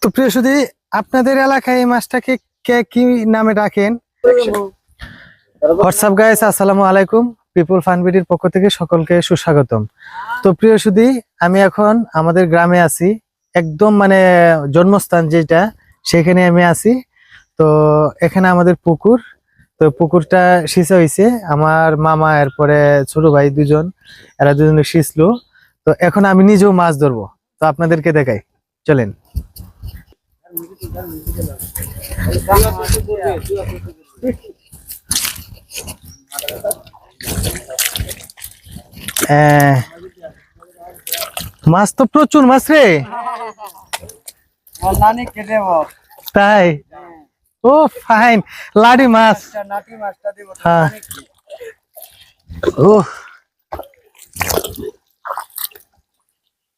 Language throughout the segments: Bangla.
তো প্রিয় সুধী, আপনাদের এলাকায় এই মাছটাকে কে কি নামে ডাকেন? হোয়াটসঅ্যাপ গাইস আসসালামু আলাইকুম। পিপুল ফানবিডির পক্ষ থেকে সকলকে সুস্বাগতম। তো প্রিয় সুধী, আমি এখন আমাদের গ্রামে আছি। একদম মানে জন্মস্থান যেটা, সেখানে আমি আছি। তো এখানে আমাদের পুকুর। তো পুকুরটা সিঁচা হয়েছে আমার মামা, এরপরে ছোট ভাই দুজন, এরা দুজনে সিঁচলো। তো এখন আমি নিজেও মাছ ধরবো। তো আপনাদেরকে দেখাই। চলেন। আহ, মাছ তো প্রচুর মাছ রে। তাই? ও ফাইন। লাড়ি মাছ। দিব। হ্যাঁ। ও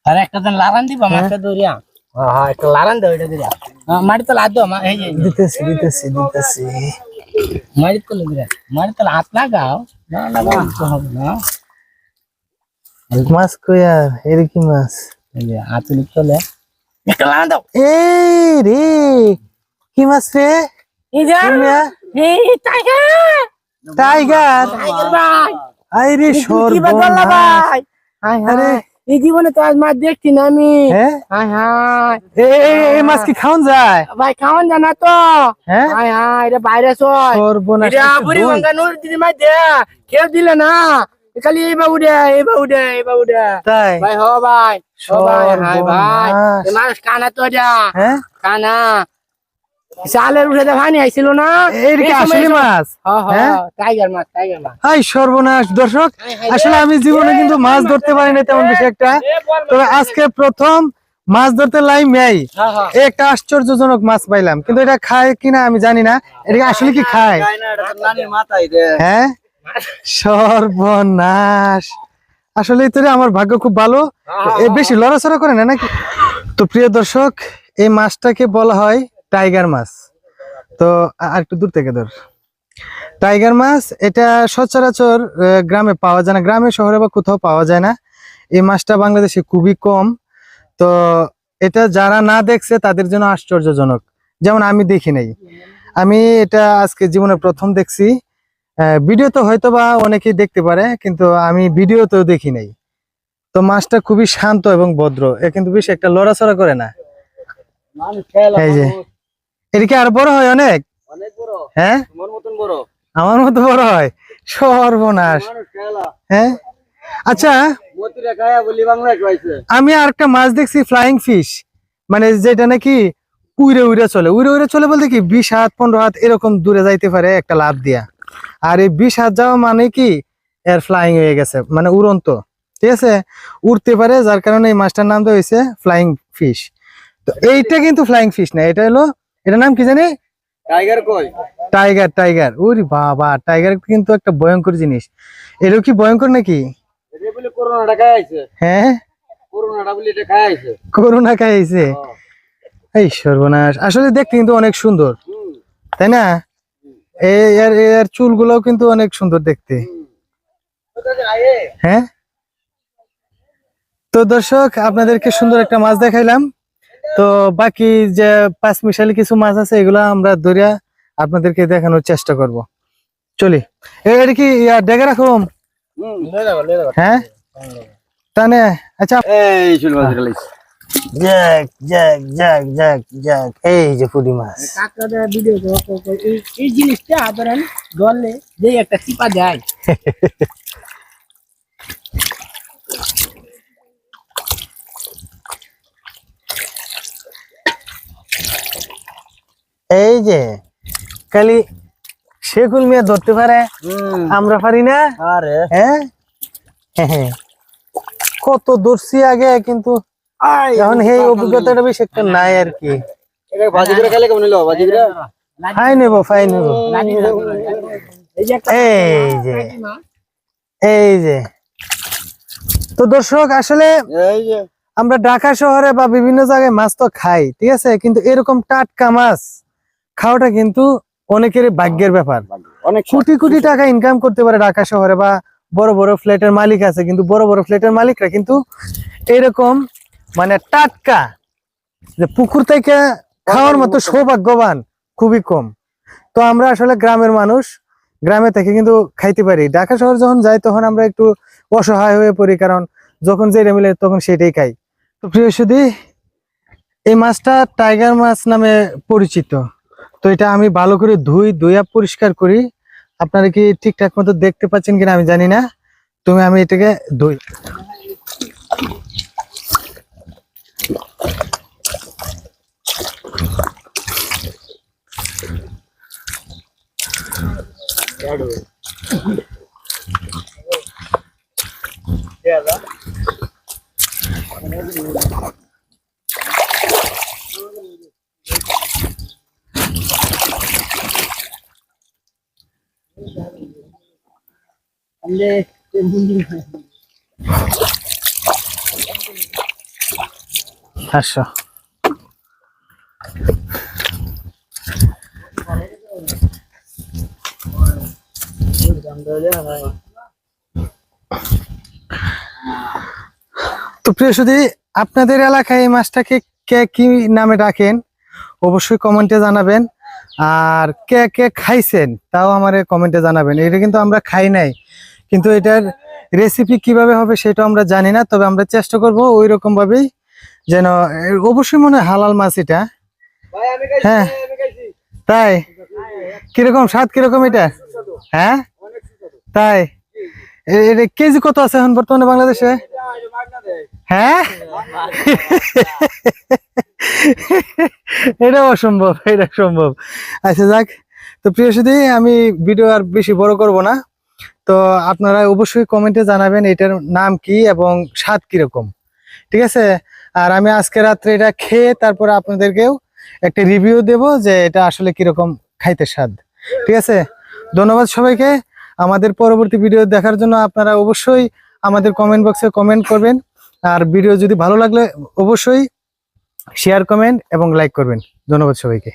আরে একটা দিন দিবা মাছটা ধরিয়া। হ্যাঁ একটা লারান দাও এটা ধরিয়া মাটি তো লাদ দাও মা এই দিতেছি দিতেছি দিতেছি। মাটি তো লাগিরা মাটি তো হাত লাগাও। না লাগাও তো হবে না। মাছ এর কি মাছ? এই যে লারান দাও এই রে কি মাছ রে? এই যে? এই টাইগার। টাইগার? ভাই। সর্বনাশ। আরে। এই জীবনে তো আজ মাছ দেখছি না আমি। হ্যাঁ? এ এ- এই মাছ কি খাওন যায়? ভাই খাওয়ান জানা তো। হ্যাঁ? হাই এটা বাইরে এটা বুড়ি গঙ্গা নদীর দিদি মাই দে। কেউ দিলে না। এ খালি এই বাবু দে এই বাবু দে এই বাবু দে। তাই? ভাই হ ভাই হ ভাই ভাই। মানুষ কানা তো যা। হ্যাঁ? কানা। চালের উঠে ভানি আইছিল না? আসলে মাছ হ হ হ্যাঁ? টাইগার মাছ টাইগার মাছ। হাই সর্বনাশ দর্শক আসলে আমি জীবনে কিন্তু মাছ ধরতে পারি না তেমন বেশি একটা। তবে আজকে প্রথম মাছ ধরতে লাই মেয়াই। হ্যাঁ হ্যাঁ। একটা আশ্চর্যজনক মাছ পাইলাম। কিন্তু এটা খায় কিনা আমি জানি না। এটা আসলে কি খায়? হ্যাঁ? সর্বনাশ। আসলে তো আমার ভাগ্য খুব ভালো। বেশি লড়াচড়া করে না নাকি? তো প্রিয় দর্শক এই মাছটাকে বলা হয় টাইগার মাছ। তো আর একটু দূর থেকে ধর। টাইগার মাছ, এটা সচরাচর গ্রামে পাওয়া যায় না। গ্রামে, শহরে বা কোথাও পাওয়া যায় না। এই মাছটা বাংলাদেশে খুবই কম। তো এটা যারা না দেখছে, তাদের জন্য আশ্চর্যজনক। যেমন আমি দেখি নাই। আমি এটা আজকে জীবনে প্রথম দেখছি। ভিডিও তো হয়তো বা অনেকেই দেখতে পারে, কিন্তু আমি ভিডিওতেও দেখি নাই। তো মাছটা খুবই শান্ত এবং ভদ্র। এ কিন্তু বেশি একটা লড়াচড়া করে না। এই যে এটা কি আর বড় হয় অনেক? অনেক বড়। হ্যাঁ? তোমার মতন বড়। আমার মতো বড় হয়? সর্বনাশ। হ্যাঁ? আচ্ছা মতিরা গায়া বলি বাংলা কইছে আমি আর একটা মাছ দেখছি ফ্লাইং ফিশ মানে যেটা নাকি উড়ে উড়ে চলে। উড়ে উড়ে চলে বলতে কি বিশ হাত পনেরো হাত এরকম দূরে যাইতে পারে একটা লাভ দিয়া। আর এই বিশ হাত যাওয়া মানে কি এর ফ্লাইং হয়ে গেছে মানে উড়ন্ত। ঠিক আছে? উড়তে পারে যার কারণে এই মাছটার নাম দেওয়া হয়েছে ফ্লাইং ফিশ তো এইটা কিন্তু ফ্লাইং ফিশ না এটা হলো এটার নাম কি জানি? টাইগার কই? Tiger tiger. ওরে বাবা টাইগার কিন্তু একটা ভয়ঙ্কর জিনিস। এটাও কি ভয়ঙ্কর নাকি? হ্যাঁ? করোনা খাইছে। এই সর্বনাশ। আসলে দেখতে কিন্তু অনেক সুন্দর। তাই না? এর এর চুলগুলোও কিন্তু অনেক সুন্দর দেখতে। হ্যাঁ? তো দর্শক আপনাদেরকে সুন্দর একটা মাছ দেখাইলাম। তো বাকি যে পাঁচ মিশালি কিছু মাছ আছে এগুলো আমরা ধরিয়া আপনাদেরকে দেখানোর চেষ্টা করব। চলি। এ- এটা কি ইয়া ডেকে রাখুম হ্যাঁ? তানে আচ্ছা। যাক যাক যাক যাক যাক এই যে পুরি মাছ। কাকাটা ভিডিও এই এই জিনিসটা ধরেন ধরলে যে একটা চিপা যায়। এই যে খালি শেকুল মিয়া ধরতে পারে। আমরা পারি না? আরে। হ্যাঁ? হ্যাঁ। কত ধরছি আগে কিন্তু এখন এই অভিজ্ঞতাটা বেশি একটা নাই আর কি। ফাই নেব ফাই নেব। এই যে এই যে। তো দর্শক আসলে আমরা ঢাকা শহরে বা বিভিন্ন জায়গায় মাছ তো খাই ঠিক আছে? কিন্তু এরকম টাটকা মাছ খাওয়াটা কিন্তু অনেকের ভাগ্যের ব্যাপার। অনেক কোটি কোটি টাকা ইনকাম করতে পারে ঢাকা শহরে বা বড় বড় ফ্ল্যাটের মালিক আছে কিন্তু বড় বড় ফ্ল্যাটের মালিকরা কিন্তু এরকম মানে টাটকা যে পুকুর থেকে খাওয়ার মতো সৌভাগ্যবান খুবই কম। তো আমরা আসলে গ্রামের মানুষ গ্রামে থেকে কিন্তু খাইতে পারি। ঢাকা শহর যখন যাই তখন আমরা একটু অসহায় হয়ে পড়ি কারণ যখন যেটা মিলে তখন সেটাই খাই। তো প্রিয় সুধী এই মাছটা টাইগার মাছ নামে পরিচিত। তো এটা আমি ভালো করে ধুই, ধুইয়া পরিষ্কার করি। আপনারা কি ঠিকঠাক মতো দেখতে পাচ্ছেন কিনা আমি জানি না। তুমি আমি এটাকে ধুই। আসো। তো প্রিয় সুধী, আপনাদের এলাকায় এই মাছটাকে কে কি নামে ডাকেন? অবশ্যই কমেন্টে জানাবেন। আর কে কে খাইছেন, তাও আমার কমেন্টে জানাবেন। এটা কিন্তু আমরা খাই নাই। কিন্তু এটার রেসিপি কীভাবে হবে সেটা আমরা জানি না তবে আমরা চেষ্টা করব ওই রকম ভাবেই যেন অবশ্যই মনে হয় হালাল মাছ এটা। হ্যাঁ। তাই? কীরকম স্বাদ কীরকম এটা? হ্যাঁ? তাই? এটা কেজি কত আছে এখন বর্তমানে বাংলাদেশে? হ্যাঁ? এটা অসম্ভব এটা সম্ভব। আচ্ছা যাক। তো প্রিয় সুধী আমি ভিডিও আর বেশি বড় করব না। তো আপনারা অবশ্যই কমেন্টে জানাবেন এটার নাম কি এবং স্বাদ কীরকম। ঠিক আছে? আর আমি আজকে রাত্রে এটা খেয়ে তারপরে আপনাদেরকেও একটা রিভিউ দেব যে এটা আসলে কীরকম খাইতে স্বাদ। ঠিক আছে? ধন্যবাদ সবাইকে। আমাদের পরবর্তী ভিডিও দেখার জন্য আপনারা অবশ্যই আমাদের কমেন্ট বক্সে কমেন্ট করবেন। আর ভিডিও যদি ভালো লাগলে অবশ্যই শেয়ার কমেন্ট এবং লাইক করবেন। ধন্যবাদ সবাইকে।